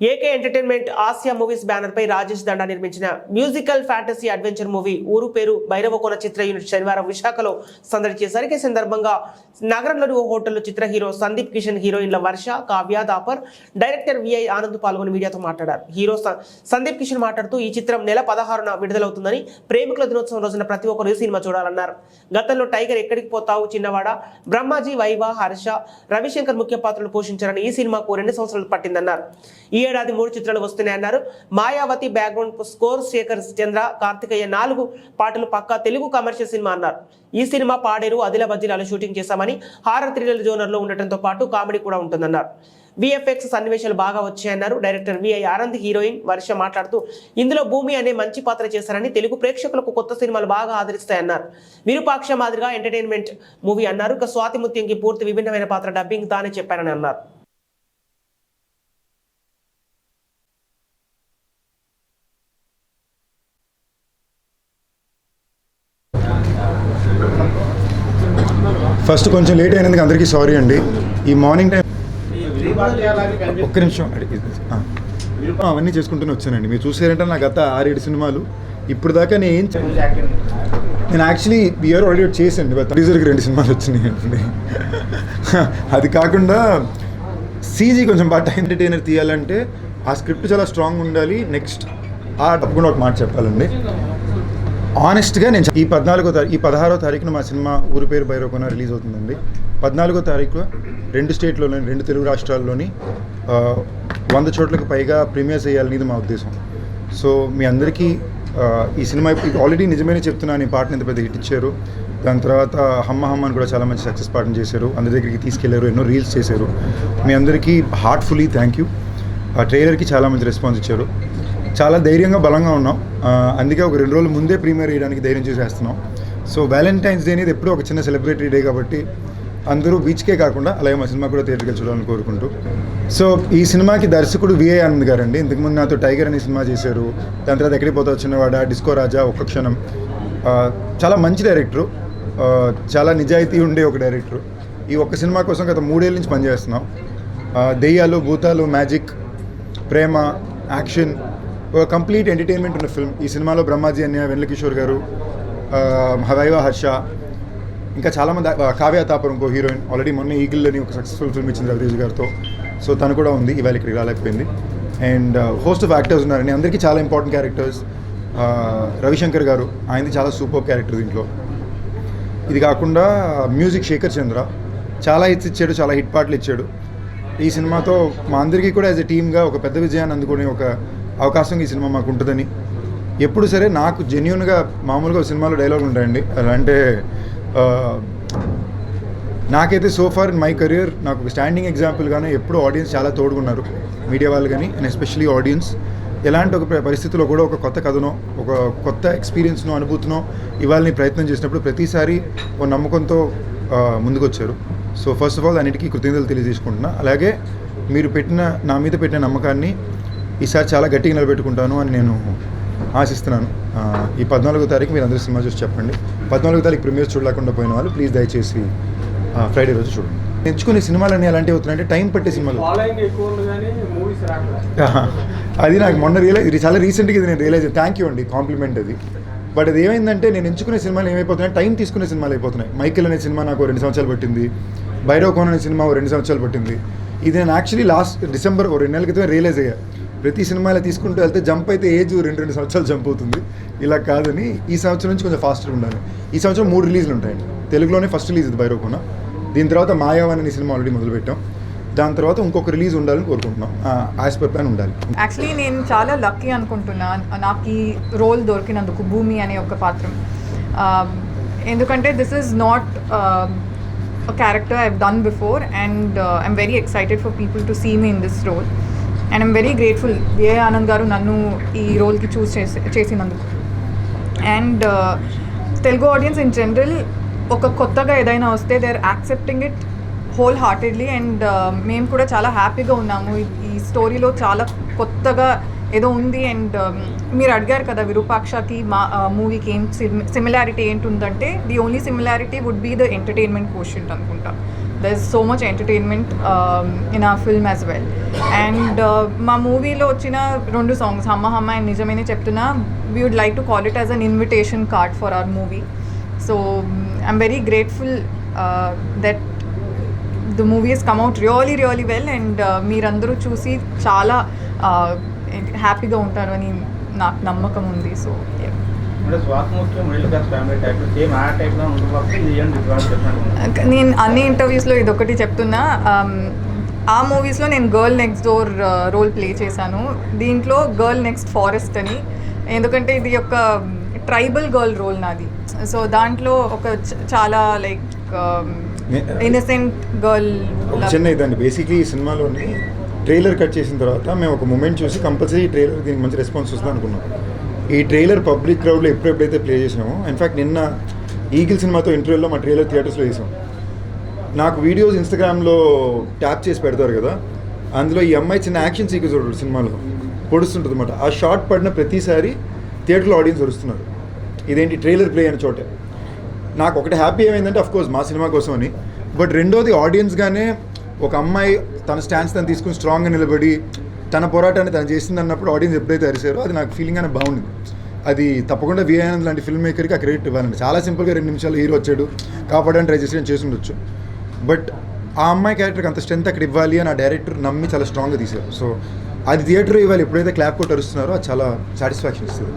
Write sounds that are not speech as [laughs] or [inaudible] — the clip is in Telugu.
AK entertainment Asia movies banner పై రాజేష్ దండా నిర్మించిన మ్యూజికల్ ఫ్యాంటసీ అడ్వెంచర్ మూవీ ఊరు పేరు భైరవకోన చిత్ర యూనిట్ శనివారం విశాఖలో సందడి చేశారు. సందర్భంగా నగరంలోని ఓ హోటల్లో చిత్ర హీరో సందీప్ కిషన్ హీరోయిన్ల వర్ష కావ్య దాపర్ డైరెక్టర్ విఐ ఆనంద్ పాల్గొని మీడియాతో మాట్లాడారు. హీరో సందీప్ కిషన్ మాట్లాడుతూ ఈ చిత్రం నెల పదహారున విడుదలవుతుందని ప్రేమికుల దినోత్సవం రోజున ప్రతి ఒక్కరు సినిమా చూడాలన్నారు. గతంలో టైగర్ ఎక్కడికి పోతావు చిన్నవాడ? బ్రహ్మాజీ వైవా హర్ష రవిశంకర్ ముఖ్య పాత్రలు పోషించారని ఈ సినిమాకు రెండు సంవత్సరాలు పట్టిందన్నారు. ఈ ఏడాది మూడు చిత్రాలు వస్తున్నాయన్నారు. మాయావతి బ్యాక్గ్రౌండ్ స్కోర్ శేఖర్ చంద్ర కార్తికేయ నాలుగు పాటలు పక్కా తెలుగు కమర్షియల్ సినిమా అన్నారు. ఈ సినిమా పాడేరు ఆదిలాబాద్ జిల్లాలో షూటింగ్ చేశామని హారర్ థ్రిల్లర్ జోనర్లో ఉండటంతో పాటు కామెడీ కూడా ఉంటుందన్నారు. విఎఫ్ఎక్స్ సన్నివేశాలు బాగా వచ్చాయన్నారు. Director VI Anand heroine Varsha మాట్లాడుతూ ఇందులో భూమి అనే మంచి పాత్ర చేశారని తెలుగు ప్రేక్షకులకు కొత్త సినిమాలు బాగా ఆదరిస్తాయన్నారు. విరూపాక్ష మాదిరిగా ఎంటర్టైన్మెంట్ మూవీ అన్నారు. ఇక స్వాతి ముత్యంకి పూర్తి విభిన్నమైన పాత్ర డబ్బింగ్ తానే చెప్పారని అన్నారు. ఫస్ట్ కొంచెం లేట్ అయినందుకు అందరికీ సారీ అండి. ఈ మార్నింగ్ టైం ఒక్క నిమిషం అడిగి- అవన్నీ చేసుకుంటూనే వచ్చానండి. మీరు చూసారంటే నా గత ఆరేడు సినిమాలు. ఇప్పుడు దాకా నేను ఏం నేను యాక్చువల్లీ ఇయర్ ఆల్రెడీ చేశాను బట్ టీజర్కి రెండు సినిమాలు వచ్చినాయి అండి [laughs] అది కాకుండా సీజీ కొంచెం బాగా ఎంటర్టైనర్ తీయాలంటే ఆ స్క్రిప్ట్ చాలా స్ట్రాంగ్ ఉండాలి. నెక్స్ట్ ఆ తప్పకుండా ఒక మాట చెప్పాలండి. ఆనెస్ట్గా నేను ఈ పద్నాలుగో తారీఖు ఈ పదహారో తారీఖున మా సినిమా ఊరి పేరు భైరవకొన రిలీజ్ అవుతుందండి. పద్నాలుగో తారీఖు రెండు స్టేట్లోని రెండు తెలుగు రాష్ట్రాల్లోని వంద చోట్లకు పైగా ప్రీమియర్స్ చేయాలనేది మా ఉద్దేశం. సో మీ అందరికీ ఈ సినిమా ఆల్రెడీ నిజమైన చెప్తున్నాను ఈ పాటని ఇంత పెద్ద హిట్ ఇచ్చారు. దాని తర్వాత హమ్మ హమ్మ అని కూడా చాలా మంచి సక్సెస్ పాటను చేశారు. అందరి దగ్గరికి తీసుకెళ్ళారు ఎన్నో రీల్స్ చేశారు. మీ అందరికీ హార్ట్ఫుల్లీ థ్యాంక్ యూ. ఆ ట్రైలర్కి చాలా మంచి రెస్పాన్స్ ఇచ్చారు. చాలా ధైర్యంగా బలంగా ఉన్నాం. అందుకే ఒక రెండు రోజుల ముందే ప్రీమియర్ వేయడానికి ధైర్యం చేసేస్తున్నాం. సో వ్యాలంటైన్స్ డే అనేది ఎప్పుడూ ఒక చిన్న సెలబ్రిటీ డే కాబట్టి అందరూ బీచ్కే కాకుండా అలాగే మా సినిమా కూడా థియేటర్కి చూడాలని కోరుకుంటూ. సో ఈ సినిమాకి దర్శకుడు విఐ ఆనంద్ గారండి. ఇంతకుముందు నాతో టైగర్ అనే సినిమా చేశారు. దాని తర్వాత ఎక్కడికి పోతా చిన్నవాడ డిస్కో రాజా ఒక్క క్షణం. చాలా మంచి డైరెక్టరు చాలా నిజాయితీ ఉండే ఒక డైరెక్టరు ఈ ఒక్క సినిమా కోసం గత మూడేళ్ళ నుంచి పనిచేస్తున్నాం. దెయ్యాలు భూతాలు మ్యాజిక్ ప్రేమ యాక్షన్ కంప్లీట్ ఎంటర్టైన్మెంట్ ఉన్న ఫిల్మ్ ఈ సినిమాలో బ్రహ్మాజీ అన్య వెన్నెల కిషోర్ గారు ఆ, హవైవా హర్ష ఇంకా చాలామంది కావ్య తాపర్ ఇంకో హీరోయిన్. ఆల్రెడీ మొన్న ఈగిల్ ఒక సక్సెస్ఫుల్ ఫిల్మ్ ఇచ్చింది రవితేజ్ గారితో. సో తను కూడా ఉంది. ఇవాళ ఇక్కడికి రాలేకపోయింది. అండ్ హోస్ట్ ఆఫ్ యాక్టర్స్ ఉన్నారండి అందరికీ చాలా ఇంపార్టెంట్ క్యారెక్టర్స్ రవిశంకర్ గారు ఆయనది చాలా సూపర్ క్యారెక్టర్ దీంట్లో. ఇది కాకుండా మ్యూజిక్ శేఖర్ చంద్ర. చాలా హిట్స్ ఇచ్చాడు చాలా హిట్ పాటలు ఇచ్చాడు. ఈ సినిమాతో మా అందరికీ కూడా యాజ్ ఎ టీమ్గా ఒక పెద్ద విజయాన్ని అందుకునే ఒక అవకాశం ఈ సినిమా మాకు ఉంటుందని ఎప్పుడు సరే నాకు జెన్యున్గా మామూలుగా సినిమాలో డైలాగ్ ఉంటాయండి. అలా అంటే నాకైతే so far in my career నాకు స్టాండింగ్ ఎగ్జాంపుల్గానే ఎప్పుడు ఆడియన్స్ చాలా తోడుకున్నారు మీడియా వాళ్ళు కానీ అండ్ ఎస్పెషలీ ఆడియన్స్ ఎలాంటి ఒక పరిస్థితిలో కూడా ఒక కొత్త కథనో ఒక కొత్త ఎక్స్పీరియన్స్నో అనుభూతినో ఇవ్వాలని ప్రయత్నం చేసినప్పుడు ప్రతిసారి ఓ నమ్మకంతో ముందుకొచ్చారు. సో ఫస్ట్ ఆఫ్ ఆల్ అన్నిటికీ కృతజ్ఞతలు తెలియజేసుకుంటున్నా. అలాగే మీరు పెట్టిన నా మీద పెట్టిన నమ్మకాన్ని ఈసారి చాలా గట్టిగా నిలబెట్టుకుంటాను అని నేను ఆశిస్తున్నాను. ఈ పద్నాలుగో తారీఖు మీరు అందరూ సినిమా చూసి చెప్పండి. పద్నాలుగో తారీఖు ప్రీమియర్స్ చూడలేకుండా పోయిన వాళ్ళు ప్లీజ్ దయచేసి ఫ్రైడే రోజు చూడండి. ఎంచుకునే సినిమాలన్నీ ఎలాంటి అవుతున్నాయంటే టైం పట్టే సినిమాలు. అది నాకు మొన్న రియలైజ్ ఇది చాలా రీసెంట్గా ఇది నేను రియలైజ్ థ్యాంక్ యూ అండి కాంప్లిమెంట్ అది. బట్ అది ఏమైందంటే నేను ఎంచుకునే సినిమాలు ఏమైపోతున్నాయి టైం తీసుకునే సినిమాలు అయిపోతున్నాయి. మైకిల్ అనే సినిమా నాకు రెండు సంవత్సరాలు పట్టింది. బైరో కోన్ అనే సినిమా రెండు సంవత్సరాలు పట్టింది. ఇది నేను యాక్చువల్లీ లాస్ట్ డిసెంబర్ రెండు నెలల క్రితమే రియలైజ్ అయ్యా. ప్రతి సినిమాలో తీసుకుంటూ వెళ్తే జంప్ అయితే ఏజ్ రెండు రెండు సంవత్సరాలు జంప్ అవుతుంది. ఇలా కాదని ఈ సంవత్సరం నుంచి కొంచెం ఫాస్ట్గా ఉండాలి. ఈ సంవత్సరం మూడు రిలీజ్లు ఉంటాయండి. తెలుగులోనే ఫస్ట్ రిలీజ్ ఇది బైరోకోన దీని తర్వాత మాయావన్ అనే సినిమా ఆల్రెడీ మొదలుపెట్టాం. దాని తర్వాత ఇంకొక రిలీజ్ ఉండాలని కోరుకుంటున్నాం. యాజ్ పర్ ప్లాన్ ఉండాలి. యాక్చువల్లీ నేను చాలా లక్కీ అనుకుంటున్నా. నాకు ఈ రోల్ దొరికినందుకు భూమి అనే ఒక పాత్రం. ఎందుకంటే this is not character I done before and I'm very excited for people to see me in this role and I'm very grateful a Anand garu నన్ను ఈ రోల్కి చూస్ చేసి చేసినందుకు. And uh, Telugu audience in general ఒక కొత్తగా ఏదైనా వస్తే they are accepting it wholeheartedly and మేము కూడా చాలా హ్యాపీగా ఉన్నాము. ఈ స్టోరీలో చాలా కొత్తగా ఏదో ఉంది అండ్ um, మీరు అడిగారు కదా విరూపాక్షకి మా uh, మూవీకి ఏం similarity ఏంటుందంటే the only similarity would be the entertainment question అనుకుంటా. There is so much entertainment in a film as well and మా మూవీలో వచ్చిన రెండు సాంగ్స్ హమ్మ హమ్మ అండ్ నిజమేనే చెప్తున్నా we would like to call it as an invitation card for our movie so I'm very grateful that the movie has come really really well and మీరందరూ చూసి చాలా uh, హ్యాపీగా ఉంటారు అని నాకు నమ్మకం ఉంది సో నేను అన్ని ఇంటర్వ్యూస్లో ఇదొకటి చెప్తున్నా ఆ మూవీస్లో నేను girl next door role play చేశాను. దీంట్లో గర్ల్ నెక్స్ట్ ఫారెస్ట్ అని ఎందుకంటే ఇది ఒక ట్రైబల్ గర్ల్ రోల్ నాది. సో దాంట్లో ఒక చాలా లైక్ ఇన్నసెంట్ గర్ల్ చిన్న ఇదండి. బేసిక్లీ ఈ సినిమాలోని ట్రైలర్ కట్ చేసిన తర్వాత మేము ఒక మూమెంట్ చూసి కంపల్సరీ ట్రైలర్ దీనికి మంచి రెస్పాన్స్ వస్తుంది అనుకున్నాం. ఈ ట్రైలర్ పబ్లిక్ క్రౌడ్లో ఎప్పుడెప్పుడైతే ప్లే చేసామో ఇన్ఫ్యాక్ట్ నిన్న ఈగిల్ సినిమాతో ఇంటర్వ్యూలో మా ట్రైలర్ థియేటర్స్లో వేసాం. నాకు వీడియోస్ ఇన్స్టాగ్రామ్లో ట్యాప్ చేసి పెడతారు కదా అందులో ఈ అమ్మాయి చిన్న యాక్షన్ సీక్వెన్స్ చూడరు సినిమాలో పొడుస్తుంటుంది అనమాట ఆ షార్ట్ పడిన ప్రతిసారి థియేటర్లో ఆడియన్స్ వరుస్తున్నారు ఇదేంటి ట్రైలర్ ప్లే అయిన చోటే. నాకు ఒకటి హ్యాపీ ఏమైందంటే అఫ్ కోర్స్ మా సినిమా కోసం అని బట్ రెండోది ఆడియన్స్గానే ఒక అమ్మాయి తన స్టాండ్స్ తను తీసుకుని స్ట్రాంగ్గా నిలబడి తన పోరాటాన్ని తను చేసింది అన్నప్పుడు ఆడియన్స్ ఎప్పుడైతే అరిసారో అది నాకు ఫీలింగ్ అనే బాగుంది అది తప్పకుండా వి ఆనంద్ లాంటి ఫిల్మ్ మేకర్కి ఆ క్రెడిట్ ఇవ్వాలండి. చాలా సింపుల్గా రెండు నిమిషాలు హీరో వచ్చాడు కాపాడడానికి ట్రై చేసి చేసి ఉండొచ్చు. బట్ ఆ అమ్మాయి క్యారెక్టర్కి అంత స్ట్రెంత్ అక్కడ ఇవ్వాలి అని ఆ డైరెక్టర్ నమ్మి చాలా స్ట్రాంగ్గా తీశారు. సో అది థియేటర్ ఇవ్వాలి ఎప్పుడైతే క్లాప్ కొట్టరుస్తున్నారో అది చాలా సాటిస్ఫాక్షన్ ఇస్తుంది.